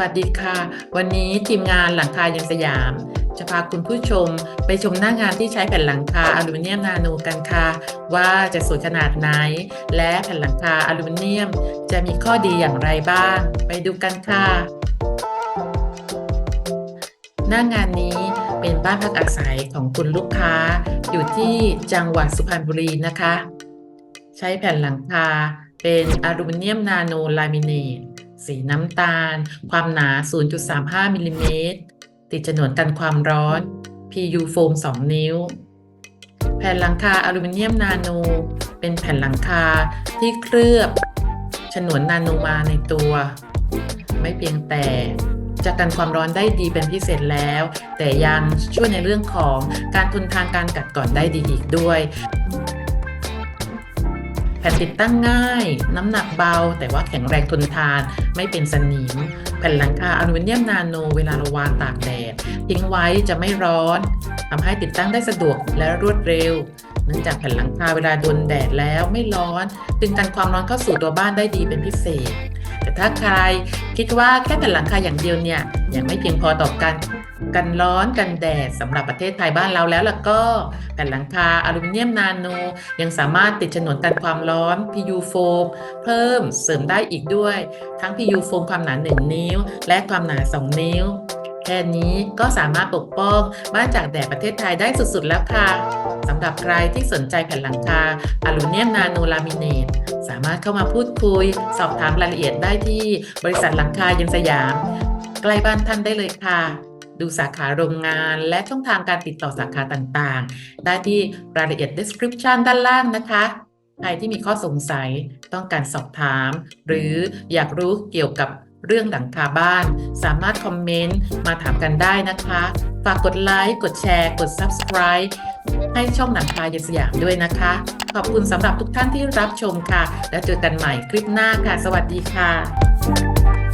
วัสดีค่ะ วันนี้ทีมงานหลังคาย็นสยาม จะพาคุณผู้ชมไปชมหน้างานที่ใช้แผ่นหลังคาอลูมิเนียมนาโนกันค่ะ ว่าจะสวยขนาดไหน และแผ่นหลังคาอลูมิเนียม จะมีข้อดีอย่างไรบ้าง ไปดูกันค่ะ หน้างานนี้เป็นบ้านพักอาศัยของคุณลูกค้า อยู่ที่จังหวัดสุพรรณบุรีนะคะ ใช้แผ่นหลังคาเป็นอลูมิเนียมนาโนลามิเนต สีน้ำตาล ความหนา 0.35มิลลิเมตร ติดฉนวนกันความร้อน PU โฟม 2 นิ้ว แผ่นหลังคาอลูมิเนียมนาโน เป็นแผ่นหลังคาที่เคลือบ ฉนวนนาโนมาในตัว ไม่เพียงแต่จะกันความร้อนได้ดีเป็นพิเศษแล้ว แต่ยังช่วยในเรื่องของการทนทานการกัดก่อนได้ดีอีกด้วย ผ่นติดตั้งง่าย น้ำหนักเบา แต่ว่าแข็งแรงทนทาน ไม่เป็นสนิม แผ่นหลังคาอลูมิเนียมนาโน เวลาเราวางตากแดด ทิ้งไว้จะไม่ร้อนทำให้ติดตั้งได้สะดวกและรวดเร็ว เนื่องจากแผ่นหลังคาเวลาโดนแดดแล้วไม่ร้อน จึงกันความร้อนเข้าสู่ตัวบ้านได้ดีเป็นพิเศษ แต่ถ้าใครคิดว่าแค่แผ่นหลังคาอย่างเดียวเนี่ยยังไม่เพียงพอต่อการกันร้อนกันแดดสำหรับประเทศไทยบ้านเราแล้วล่ะก็แผ่นหลังคาอลูมิเนียมนาโน ยังสามารถติดฉนวนกันความร้อน PU โฟมเพิ่มเสริมได้อีกด้วย ทั้ง PU โฟมความหนา 1 นิ้ว และความหนา 2 นิ้ว แค่นี้ก็สามารถปกป้องบ้านจากแดดประเทศไทยได้สุดๆแล้วค่ะ สำหรับใครที่สนใจแผ่นหลังคาอลูเนียมนาโนลามิเนตสามารถเข้ามาพูดคุย สอบถามรายละเอียดได้ที่บริษัทหลังคาเย็นสยาม ใกล้บ้านท่านได้เลยค่ะ ดูสาขาโรงงานและช่องทางการติดต่อสาขาต่างๆ ได้ที่รายละเอียด description ด้านล่างนะคะใครที่มีข้อสงสัยต้องการสอบถาม หรืออยากรู้เกี่ยวกับเรื่องหลังคาบ้าน สามารถคอมเมนต์มาถามกันได้นะคะ ฝากกดไลค์ กดแชร์ กด subscribe ให้ช่องหนังพาเยสยามด้วยนะคะ ขอบคุณสำหรับทุกท่านที่รับชมค่ะ แล้วเจอกันใหม่คลิปหน้าค่ะ สวัสดีค่ะ